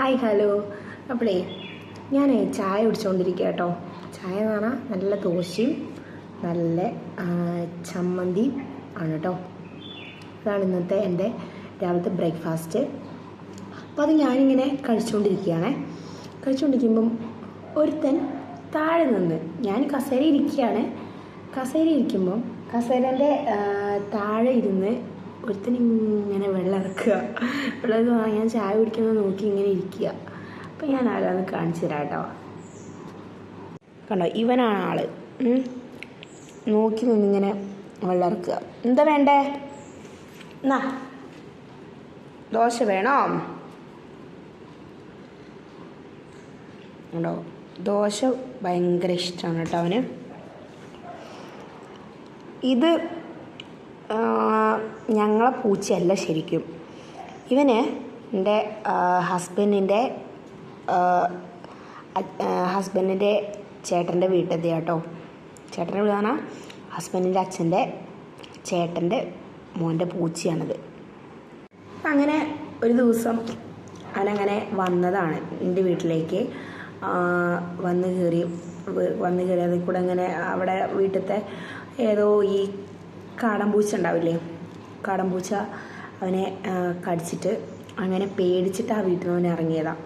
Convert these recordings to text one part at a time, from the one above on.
Hi hello. അപ്പോഴേ ഞാൻ ചായ കുടിച്ചുകൊണ്ടിരിക്കുക കേട്ടോ. ചായ എന്ന് പറഞ്ഞാൽ നല്ല ദോശയും നല്ല ചമ്മന്തി ചമ്മന്തിയും ആണ് കേട്ടോ. അതാണ് ഇന്നത്തെ എന്റെ രാവിലത്തെ ബ്രേക്ക്ഫാസ്റ്റ്. അപ്പോൾ അത് ഞാനിങ്ങനെ കഴിച്ചുകൊണ്ടിരിക്കുകയാണേ കഴിച്ചുകൊണ്ടിരിക്കുമ്പം ഒരുത്തൻ താഴെ നിന്ന് ഞാൻ കസേര ഇരിക്കുകയാണ്. കസേര ഇരിക്കുമ്പം കസേരന്റെ താഴെ ഇരുന്ന് ഒരുത്തൻ ഇങ്ങനെ വെള്ളം ഇറക്കുക വെള്ളം ഞാൻ ചായ കുടിക്കുന്നത് നോക്കി ഇങ്ങനെ ഇരിക്കുക. അപ്പം ഞാൻ ആരാന്ന് കാണിച്ചു തരാം കേട്ടോ. കണ്ടോ? ഇവനാണ് ആൾ. നോക്കി നിന്നിങ്ങനെ വെള്ളം ഇറക്കുക എന്താ വേണ്ടേ? എന്നാ ദോശ വേണോ? ഉണ്ടോ ദോശ ഭയങ്കര ഇഷ്ടമാണ് കേട്ടോ അവന്. ഇത് ഞങ്ങളെ പൂച്ചയല്ല ശരിക്കും. ഇവന് എന്റെ ഹസ്ബൻഡിന്റെ ഹസ്ബൻഡിന്റെ ചേട്ടന്റെ വീട്ടിൽ കേട്ടോ ചേട്ടന്റെ വീട് പറഞ്ഞാൽ ഹസ്ബൻഡിന്റെ അച്ഛന്റെ ചേട്ടന്റെ മോന്റെ പൂച്ചയാണിത്. അങ്ങനെ ഒരു ദിവസം അവനങ്ങനെ വന്നതാണ് എന്റെ വീട്ടിലേക്ക്. വന്ന് കയറി വന്ന് കയറി അതിൽ കൂടെ അങ്ങനെ അവിടെ വീട്ടിലത്തെ ഏതോ ഈ കാടമ്പൂച്ച ഉണ്ടാവില്ലേ? കാടമ്പൂച്ച അവനെ കടിച്ചിട്ട് അങ്ങനെ പേടിച്ചിട്ട് ആ വീട്ടിൽ നിന്ന് ഇറങ്ങിയതാണ്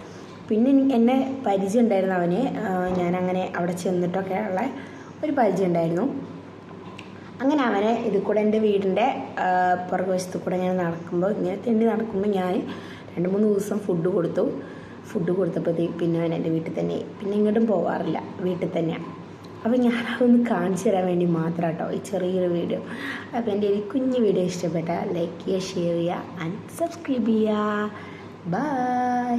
പിന്നെ എന്നെ പരിചയം ഉണ്ടായിരുന്നു അവന് ഞാനങ്ങനെ അവിടെ ചെന്നിട്ടൊക്കെ ഉള്ള ഒരു പരിചയം ഉണ്ടായിരുന്നു. അങ്ങനെ അവനെ ഇത് കൂടെ എന്റെ വീടിന്റെ പുറകുവശത്ത് കൂടെ ഇങ്ങനെ നടക്കുമ്പോൾ ഇങ്ങനെ തെണ്ടി നടക്കുമ്പോൾ ഞാൻ രണ്ട് മൂന്ന് ദിവസം ഫുഡ് കൊടുത്തു. ഫുഡ് കൊടുത്തപ്പോഴത്തേക്ക് പിന്നെ അവൻ എന്റെ വീട്ടിൽ തന്നെ പിന്നെ ഇങ്ങോട്ടും പോവാറില്ല വീട്ടിൽ തന്നെയാണ് അപ്പോൾ ഞാൻ അതൊന്ന് കാണിച്ചു തരാൻ വേണ്ടി മാത്രം കേട്ടോ ഈ ചെറിയൊരു വീഡിയോ. അപ്പോൾ എന്റെ ഒരു കുഞ്ഞു വീഡിയോ ഇഷ്ടപ്പെട്ടാൽ ലൈക്ക് ചെയ്യുക ഷെയർ ചെയ്യുക ആൻഡ് സബ്സ്ക്രൈബ് ചെയ്യുക. ബൈ